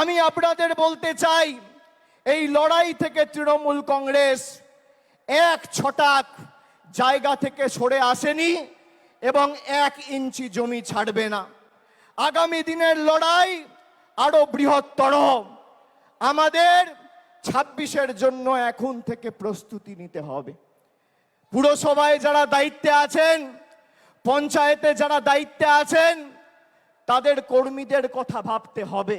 আমি আপনাদের বলতে চাই, এই লড়াই থেকে তৃণমূল কংগ্রেস এক ছটাক জায়গা থেকে সরে আসেনি এবং এক ইঞ্চি জমি ছাড়বে না। আগামী দিনের লড়াই আরও বৃহত্তর। আমাদের ছাব্বিশের জন্য এখন থেকে প্রস্তুতি নিতে হবে। পুরসভায় যারা দায়িত্বে আছেন, পঞ্চায়েতে যারা দায়িত্বে আছেন, তাদের কর্মীদের কথা ভাবতে হবে।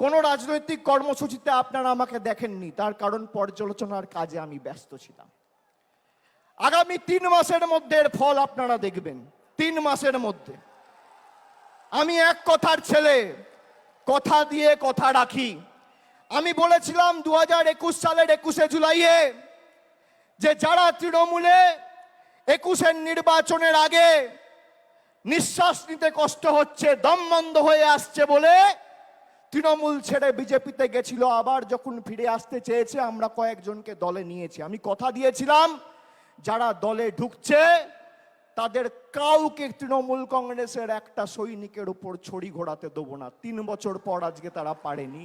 কোনো রাজনৈতিক কর্মসূচিতে আপনারা আমাকে দেখেননি, তার কারণ পর্যালোচনার কাজে আমি ব্যস্ত ছিলাম। আগামী তিন মাসের মধ্যে এর ফল আপনারা দেখবেন, তিন মাসের মধ্যে। আমি এক কথার ছেলে, কথা দিয়ে কথা রাখি। আমি বলেছিলাম দু হাজার একুশ সালের একুশে জুলাইয়ে যে যারা তৃণমূলে একুশের নির্বাচনের আগে নিঃশ্বাস নিতে কষ্ট হচ্ছে, দম বন্ধ হয়ে আসছে বলে তৃণমূল ছেড়ে বিজেপিতে গেছিল, আবার যখন ফিরে আসতে চেয়েছে, আমরা কয়েকজনকে দলে নিয়েছি। আমি কথা দিয়েছিলাম, যারা দলে ঢুকছে, তাদের কাউকে তৃণমূল কংগ্রেসের একটা সৈনিকের উপর ছড়ি ঘোরাতে দেবো না। তিন বছর পর আজকে তারা পারেনি।